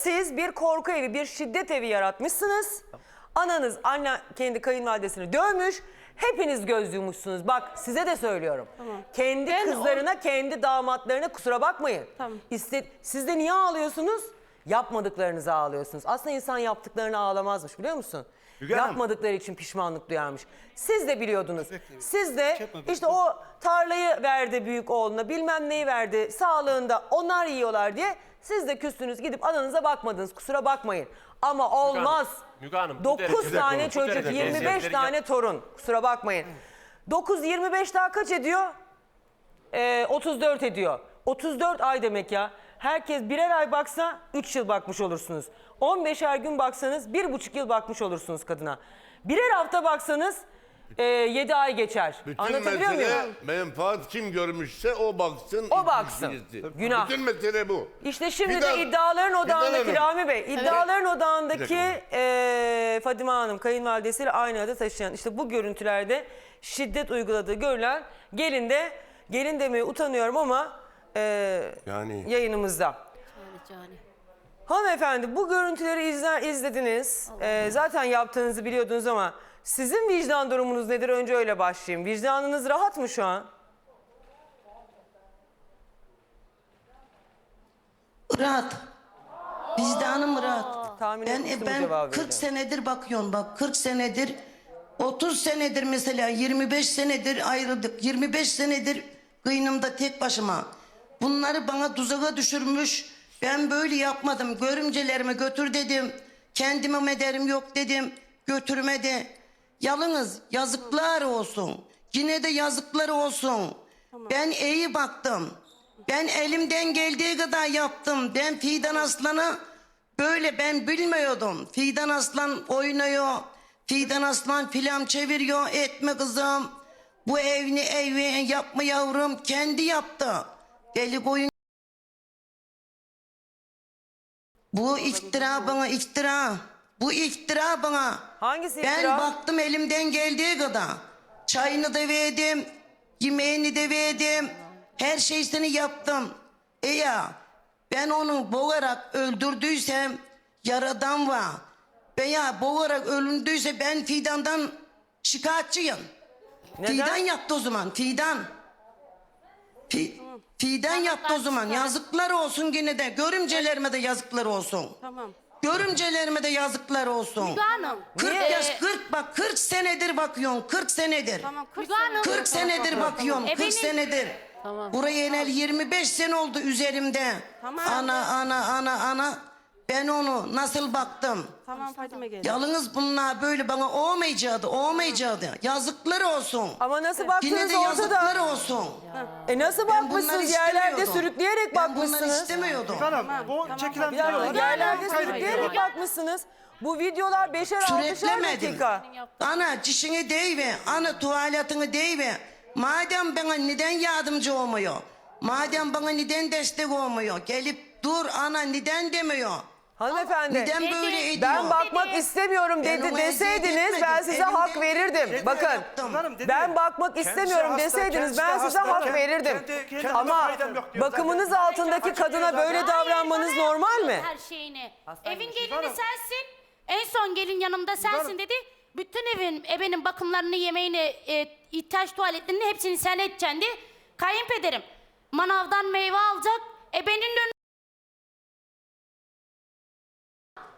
Siz bir korku evi, bir şiddet evi yaratmışsınız. Ananız anne kendi kayınvalidesini dövmüş. Hepiniz göz yummuşsunuz. Bak size de söylüyorum. Kendi Ben kızlarına, kendi damatlarına kusura bakmayın. Tamam. İste, siz de niye ağlıyorsunuz? Yapmadıklarınızı ağlıyorsunuz. Aslında insan yaptıklarını ağlamazmış biliyor musun? Müge Hanım. Yapmadıkları için pişmanlık duyarmış. Siz de biliyordunuz. Siz de işte o tarlayı verdi büyük oğluna bilmem neyi verdi sağlığında onlar yiyorlar diye siz de küstünüz gidip ananıza bakmadınız kusura bakmayın. Ama olmaz. Müge Hanım, bu 9 derecede tane bu çocuk derecede 25 eziyetleri tane torun kusura bakmayın. 9 25 daha kaç ediyor? Ee, 34 ediyor. 34 ay demek ya. Herkes birer ay baksa 3 yıl bakmış olursunuz. 15'er gün baksanız 1,5 yıl bakmış olursunuz kadına. Birer hafta baksanız 7 ay geçer. Bütün Anlatabiliyor mesele muyum? menfaat kim görmüşse o baksın. O baksın. ilişkisi. Günah. Bütün mesele bu. İşte şimdi Fidan- de iddiaların odağındaki Fidan Hanım. Rami Bey, iddiaların Bir odağındaki eee Fadime Hanım kayınvalidesiyle aynı adı taşıyan işte bu görüntülerde şiddet uyguladığı görülen gelin de gelin demeye utanıyorum ama eee, Yani. yayınımızda. Hanımefendi bu görüntüleri izler, izlediniz. Eee, zaten yaptığınızı biliyordunuz ama sizin vicdan durumunuz nedir? Önce öyle başlayayım. Vicdanınız rahat mı şu an? Rahat. Vicdanım rahat. Tahmin Ben, etmiştim ben cevabı 40 vereceğim. senedir bakıyorum bak 40 senedir 30 senedir mesela 25 senedir ayrıldık 25 senedir kıynımda tek başıma bunları bana tuzağa düşürmüş ben böyle yapmadım görümcelerime götür dedim kendime mederim yok dedim götürmedi yalnız yazıklar olsun yine de yazıklar olsun ben iyi baktım ben elimden geldiği kadar yaptım ben Fidan Aslan'ı Böyle ben bilmiyordum. Fidan Aslan oynuyor. Fidan Aslan film çeviriyor. Etme kızım. Bu evini evi yapma yavrum. Kendi yaptı. Deli koyun. Bu iftira bana iftira. Bu iftira bana. Hangisi Ben iftira? baktım elimden geldiği kadar. Çayını da verdim. Yemeğini de verdim. Her şeysini yaptım. E ya ben onu boğarak öldürdüysem yaradan var. Veya boğarak öldüyse ben Fidan'dan şikayetçiyim. Neden? Fidan yaptı o zaman. Fidan. Fi- Fidan yaptı o zaman. Yazıklar olsun yine de. Görümcelerime de yazıklar olsun. Tamam. Görümcelerime de yazıklar olsun. Müge Hanım. 40 Niye? yaş 40 bak 40 senedir bakıyorsun 40 senedir. Tamam 40 Müge Hanım. 40 senedir bakıyorum 40 Ebenin- senedir. Buraya enel 25 sene oldu üzerimde. Tamam. Ana ana ana ana ben onu nasıl baktım? Tamam Fadime gel. Yalnız bunlar böyle bana olmayacaktı, olmayacaktı. Yazıklar olsun. Ama nasıl Yine baktınız de ortada? yazıklar olsun. E nasıl Ben bunları bakmışsınız yerlerde istemiyordum. sürükleyerek Ben bunları bakmışsınız. istemiyordum. Hanım bu çekilen Bir dakika videolar yerlerde kaydı sürükleyerek bakmışsınız. Bu videolar beşer altışar Süreklemedim. dakika. Ana çişini deyiver, ana tuvaletini deyiver. Madem bana neden yardımcı olmuyor? Madem bana neden destek olmuyor? Gelip dur ana neden demiyor? Hanımefendi Neden Dedi, böyle ediyor? ben bakmak istemiyorum Ben dedi eziyet deseydiniz ben size hak Elimden verirdim. geldiği Bakın yaptım. Hanım dedi ben ya, bakmak istemiyorum hasta, deseydiniz kendisi ben de size hasta, hak kendi- verirdim. kendi- kendi Ama faydam yok diyor bakımınız zaten. altındaki kadına böyle Hayır, davranmanız bana normal mi? Her şeyini. Evin gelini Hanım. sensin. En son gelin yanımda sensin Hanım. dedi. Bütün evin ebenin bakımlarını, yemeğini, e, ihtiyaç tuvaletlerini hepsini sen edeceksin diye. Kayınpederim manavdan meyve alacak. Ebenin önüne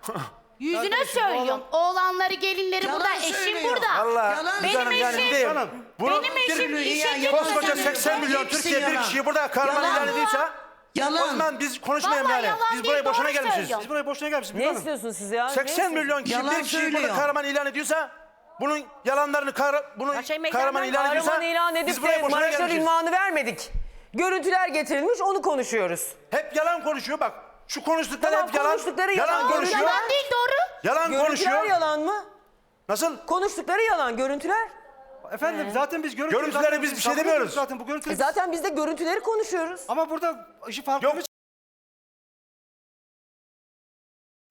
Yüzüne söylüyorum. Oğlanları, gelinleri Yalan burada, eşim söylüyor. burada. Allah Yalan Benim canım yani eşim- değil. Hanım, bunu Benim eşim bir- işe gidiyor. koskoca Yalan 80 milyon Hepsi Türkiye bir yalan. kişiyi burada kahraman Yalan. ilan ediyse o Yalan. zaman biz konuşmayalım Vallahi yani. yalan Biz değil, buraya boşuna doğru gelmişiz. Biz buraya boşuna gelmişiz. Ne Hanım. istiyorsunuz siz ya? Ne 80 istiyorsunuz? milyon kişi Yalan bir kişiyi burada söylüyor. kahraman ilan ediyorsa bunun yalanlarını kahra, bunu Ya şey kahraman meydandan ilan ediyorsa Kahraman ilan edip biz buraya de boşuna Maraş'a gelmişiz. ünvanı vermedik. Görüntüler getirilmiş onu konuşuyoruz. Hep yalan konuşuyor bak. Şu konuştukları Tamam, hep yalan. konuştukları yalan yalan. konuşuyor. Yalan değil doğru. Yalan Görüntüler konuşuyor. yalan mı? Nasıl? Konuştukları yalan görüntüler. Efendim zaten biz görüntüleri Görüntülere zaten biz bir şey demiyoruz. Zaten bu görüntüleri E zaten biz de görüntüleri konuşuyoruz. Ama burada işi farklı. Yok.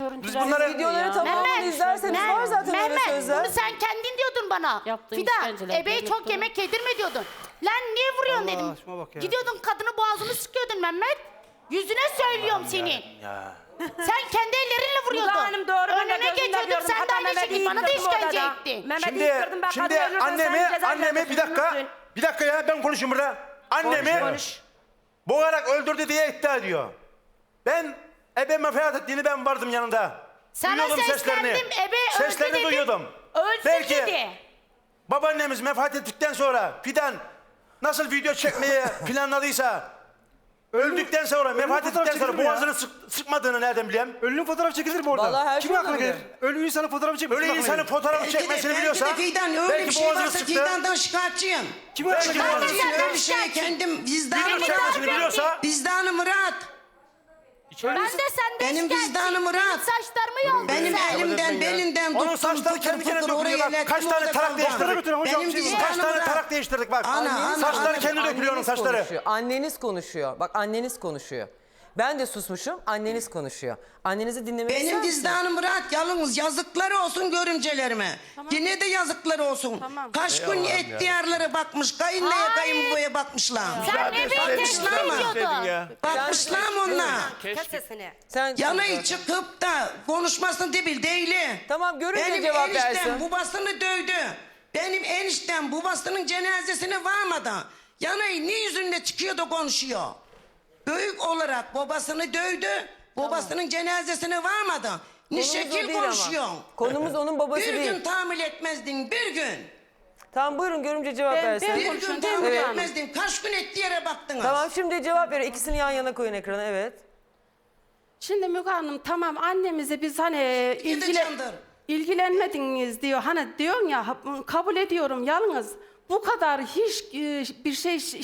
Biz bunları Videoları tamamını izlerseniz Mehmet, var zaten öyle Mehmet, sözler. bunu sen kendin diyordun bana. Yaptığın Fidan, işkenceler, ebeye çok yemek yedirme diyordun. Lan niye vuruyorsun Allah dedim. aşkına bak ya. Gidiyordun kadını boğazını sıkıyordun Mehmet. Yüzüne söylüyorum senin. Sen kendi ellerinle vuruyordun. Müge Hanım doğru, ben de Önüne gözümle geçiyordun. gördüm. Sen de Hatta aynı Mehmet'i şekilde bana da yıktırdım işkence orada. ettin. Mehmet'i Şimdi, yıktırdım, ben şimdi kadın annemi, annemi bir dakika, bir dakika ya ben konuşayım burada. Annemi konuş. boğarak öldürdü diye iddia ediyor. Ben ebeme feryat ettiğini ben vardım yanında. Sana duyuyordum seslendim, seslerini. ebe öldü Seslerini dedim. duyuyordum. Ölsün Belki dedi. babaannemiz vefat ettikten sonra Fidan nasıl video çekmeyi planladıysa öldükten sonra vefat fotoğraf ettikten sonra çekilir mi ya? boğazını sık- sıkmadığını nereden bileyim? Ölünün fotoğrafı çekilir mi orada? Vallahi her Kimin şey aklına gelir? olabilir. Ölü insanın fotoğrafı çekmek. Ölü insanın fotoğrafı Belki de- çekmesini belki biliyorsa de Fidan öyle belki bir şey boğazını varsa sıktı. Fidan'dan şikayetçiyim. Kimi Ben de şikayetçi? senden Öyle bir şeye kendim vicdanım rahat. çekmesini biliyorsa Vicdanım rahat. Ben de senden Benim şikayetçiyim. vicdanım Benim rahat. Yoldun Benim sen. elimden belimden Onun tuttum saçları fıkır kendi kendine fıkır oraya dökülüyor bak. Kaç tane orada tarak kaldı. değiştirdik. Hocam, Benim şey- vicdanım Kaç tane tarak değiştirdik bak. Ana, ana, Saçları ana. kendi dökülüyor onun Anneniz saçları. konuşuyor. Anneniz konuşuyor. Bak anneniz konuşuyor. Ben de susmuşum. Anneniz konuşuyor. Annenizi dinlemek ister Benim misin? vicdanım rahat yalnız yazıklar olsun görümcelerime. Yine de yazıklar olsun. Tamam. Kaç gün et diyarlara bakmış. Kayınlaya Hayır. kayınboya bakmışlar. Sen ne beni tehdit ediyordun. Bakmışlar mı onlar? Kes sesini. Sen Yanı çıkıp da konuşmasını değil. Tamam, görünce Benim cevap eniştem versin. babasını dövdü. Benim eniştem babasının cenazesine varmadı. Yanayı ne yüzünde çıkıyor da konuşuyor. Büyük olarak babasını dövdü. Babasının cenazesine varmadı. Ne Konumuz o şekil değil ama. konuşuyor. Konumuz onun babası Bir değil. gün tahammül etmezdin bir gün. Tamam buyurun görümce cevap Ben- versin. ben- Bir gün tahammül mi? etmezdin. Kaç gün etli yere baktınız. Tamam şimdi cevap veriyor. İkisini yan yana koyun ekrana evet. Şimdi Müge Hanım tamam annemize biz hani ilgile, candır. ilgilenmediniz diyor. Hani diyorsun ya ha- kabul ediyorum yalnız bu kadar hiç e, bir şey şey,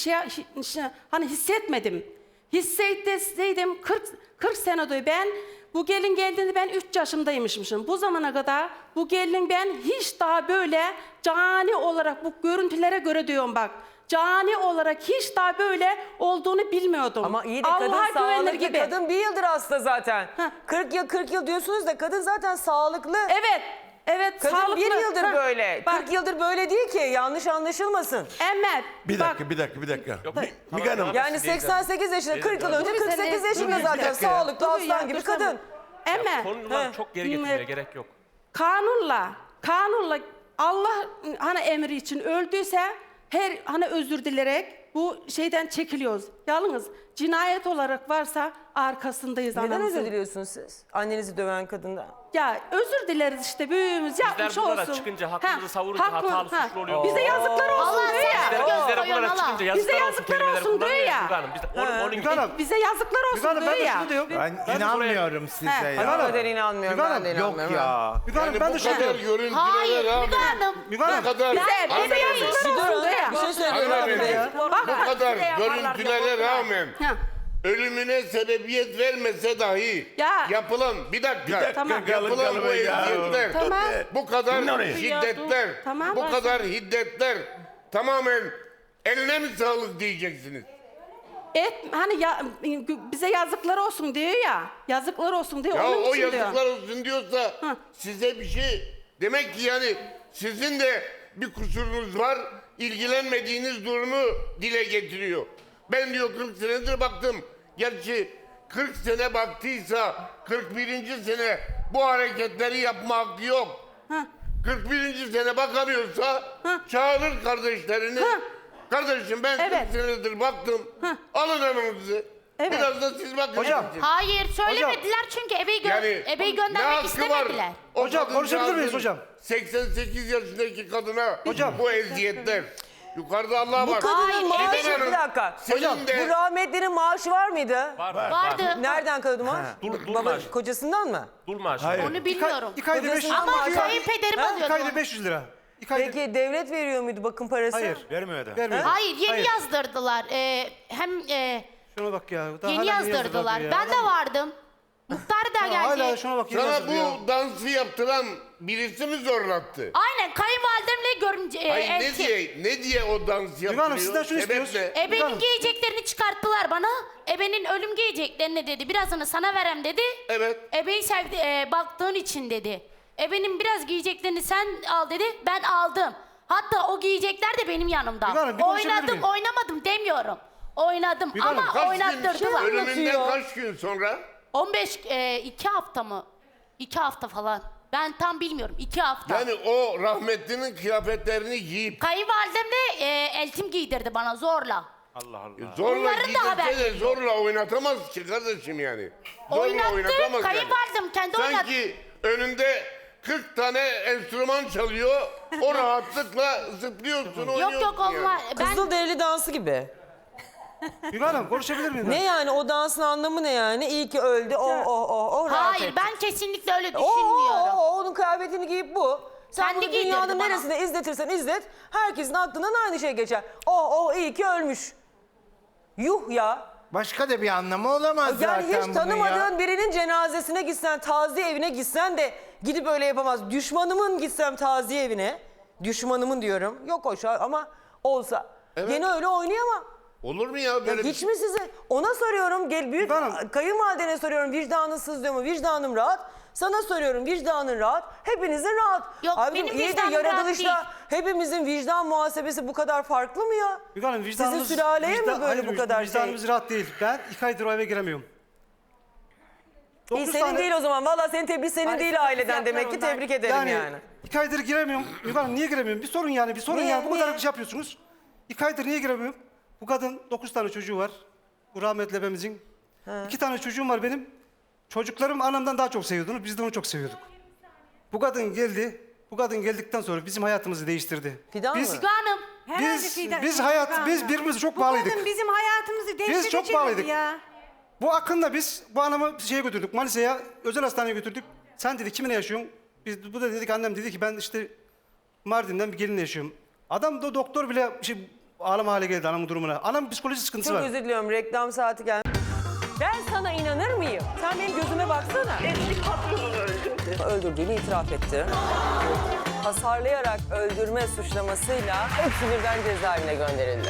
şey- hani hissetmedim. Hissetseydim 40 40 senedir ben bu gelin geldiğinde ben 3 yaşımdaymışmışım. Bu zamana kadar bu gelin ben hiç daha böyle cani olarak bu görüntülere göre diyorum bak. Cani olarak hiç daha böyle olduğunu bilmiyordum. Ama iyi de Allah'a kadın güvenir sağlıklı. gibi. Kadın bir yıldır hasta zaten. Heh. 40 yıl 40 yıl diyorsunuz da kadın zaten sağlıklı. Evet. Evet Kadın sağlıklı. bir yıldır Heh, böyle. Bak 40 yıldır böyle değil ki. Yanlış anlaşılmasın. Emel. Bir bak, dakika, bir dakika, bir dakika. Yok, Mi- Hanım, Yani 88 yaşında 40 yıl önce bir 48 saniye, yaşında bir zaten dakika ya. sağlıklı aslan gibi kadın. Emel. Konular He. çok geri getirmeye gerek yok. Kanunla, kanunla Allah hani emri için öldüyse her hani özür dilerek bu şeyden çekiliyoruz. Yalnız cinayet olarak varsa arkasındayız Neden anamızın. özür diliyorsunuz siz? Annenizi döven kadından. Ya özür dileriz işte büyüğümüz yapmış buralara olsun. çıkınca hakkımızı savurunca haklı- hatalı, ha. suçlu oluyor. Bize yazıklar olsun Allah diyor ya. sen Bizlere, göz bizlere bunlara Allah. çıkınca Bize yazıklar olsun yazıklar kelimeleri olsun diyor kullanmıyoruz ya. Müge Hanım. Biz de onun, onun Müge Hanım, Bize yazıklar olsun Müge Hanım diyor ben de ya. şunu diyorum. Ben inanmıyorum size He. ya. O kadar inanmıyorum ben de Hanım, Yok inanmıyorum. ya. Müge Hanım yani ben de bu şunu kadar diyorum. görüntülere Hayır rağmen, Müge Hanım. Müge Hanım. bu kadar, Bize, bize yazıklar olsun diyor ya. Bir şey söylüyorum Hanımefendi, abi. Bak, bu kadar bize görüntülere diyor, rağmen Ha. Ölümüne sebebiyet vermese dahi Ya. yapılan bir dakika, Tamam. yapılan bu eziyetler, Tamam. bu kadar şiddetler, Tamam. bu kadar hiddetler tamamen eline mi sağlık diyeceksiniz? Et hani ya, bize yazıklar olsun diyor ya. Yazıklar olsun diyor. Ya onun o için yazıklar diyor. olsun diyorsa Hı. size bir şey demek ki yani sizin de bir kusurunuz var. ilgilenmediğiniz durumu dile getiriyor. Ben diyor 40 senedir baktım. Gerçi 40 sene baktıysa 41. sene bu hareketleri yapma hakkı yok. Hı. 41. sene bakamıyorsa Hı. çağırır kardeşlerini. Hı. Kardeşim ben Evet. 40 senedir baktım. Hı. Alın hanımınızı. Evet. Biraz da siz bakın. Hocam. Hayır söylemediler çünkü ebeyi, gö Yani ebeyi ne göndermek istemediler. O Hocam, konuşabilir miyiz hocam? 88 yaşındaki kadına Hocam. bu eziyetler. Yukarıda Allah Bu var. kadının maaşı Neden bir dakika. Senin Hocam, de Bu rahmetlinin maaşı var mıydı? Var, var, Vardı. Var. Nereden kalıyordu maaş? Dul- dul Baba maaşı. kocasından mı? Dul maaşı. Hayır. Onu bilmiyorum. İki ayda 500 Kocasından Ama maaşı- kayınpederim Ha? İki ayda alıyordu. 500 lira. İki ayda... Peki devlet veriyor muydu bakım parası? Hayır. Vermiyor da. Vermiyor. Hayır yeni Hayır. yazdırdılar. Ee, hem e, Şuna bak ya. Daha yeni hala yazdırdılar. ya. Ben de vardım. Muhtar da geldi. Hala şuna bak. yeni sana yazdırdı ya. bu dansı yaptıran birisi mi zorlattı? Aynen kayınvalidemle görümce e, Ay ne diye ne diye o dansı yaptırıyor? Hanım, sizden şunu Sebep istiyoruz. ne? Ebenin Hanım. giyeceklerini çıkarttılar bana. Ebenin ölüm giyeceklerini dedi. Birazını sana verem dedi. Evet. Ebeyi sevdi, e, baktığın için dedi. Ebenin biraz giyeceklerini sen al dedi. Ben aldım. Hatta o giyecekler de benim yanımda. Müge Hanım, bir konuşabilir Oynadım, miyim? oynamadım demiyorum. Oynadım Hanım, ama Kaç gün, oynattırdılar. ölümünden kaç gün sonra? 15 e, iki hafta mı? İki hafta falan. Ben tam bilmiyorum. iki hafta. Yani o rahmetlinin kıyafetlerini giyip Kayınvalidem de e, eltim giydirdi bana zorla. Allah Allah. zorla Bunların da giydirse de zorla oynatamaz ki kardeşim yani. Zorla Oynattı, oynatamaz yani. kayınvalidem kendi oynattı. Sanki önünde 40 tane enstrüman çalıyor. O rahatlıkla zıplıyorsun, oynuyorsun Yok yok yani. onlar. Ben Kızıl derili dansı gibi. Müge Hanım konuşabilir miyim? ben? Ne yani o dansın anlamı ne yani? İyi ki öldü. O o o o rahat hayır etti. ben kesinlikle öyle O, o, düşünmüyorum. o, onun kıyafetini giyip bu. Sen Kendi bunu giydirdi dünyanın bana. neresinde izletirsen izlet. Herkesin aklından aynı şey geçer. O o iyi ki ölmüş. Yuh ya. Başka da bir anlamı olamaz Yani zaten hiç bunun tanımadığın ya. birinin cenazesine gitsen, taziye evine gitsen de gidip öyle yapamaz. Düşmanımın gitsem taziye evine, düşmanımın diyorum. Yok an ama olsa. Evet. Yine öyle oynayamam. Olur mu ya Ya böyle bir hiç mi size? Ona soruyorum. Gel büyük Hanım. kayınvalidene soruyorum. Vicdanın sızlıyor mu? Vicdanım rahat. Sana soruyorum. Vicdanın rahat. Hepinizin rahat. Yok, Abicim, benim iyi de vicdanım rahat yaratılışta hepimizin vicdan muhasebesi bu kadar farklı mı ya? Müge Hanım vicdanımız... Sizin sülaleye vicdan- mi böyle Hayır, bu kadar şey? Vicdanımız rahat değil. Ben iki aydır o eve giremiyorum. İyi, Dokuz senin tane- değil o zaman. Valla senin tebrik senin Ay, değil aileden demek ki onlar. tebrik ederim yani. Yani, iki aydır giremiyorum. Müge Hanım niye giremiyorum? Bir sorun yani bir sorun Niye, yani. Bu kadar niye? bir şey yapıyorsunuz. İki aydır niye giremiyorum? Bu kadın dokuz tane çocuğu var. Bu rahmetli ebemizin. İki tane çocuğum var benim. Çocuklarım anamdan daha çok seviyordunuz. Biz de onu çok seviyorduk. Bu kadın geldi. Bu kadın geldikten sonra bizim hayatımızı değiştirdi. Fidan biz, mı? Hanım. Herhalde Biz- Fidan- biz hayat- Fidan biz ya. birbirimize çok Bu bağlıydık. kadın bizim hayatımızı değiştirdi çok bağlıydık. ya. Bu Akın'la biz bu anamı şeye götürdük. Manisa'ya özel hastaneye götürdük. Sen dedi kiminle yaşıyorsun? Biz, bu da dedik annem dedi ki ben işte Mardin'den bir gelinle yaşıyorum. Adam da doktor bile şey, ağlama hale geldi anamın durumuna. Anam psikoloji sıkıntısı Çok var. özür diliyorum reklam saati geldi. Ben sana inanır mıyım? Sen benim gözüme baksana. Eski patronunu öldürdü. Öldürdüğünü itiraf etti. Hasarlayarak öldürme suçlamasıyla hepsi birden cezaevine gönderildi.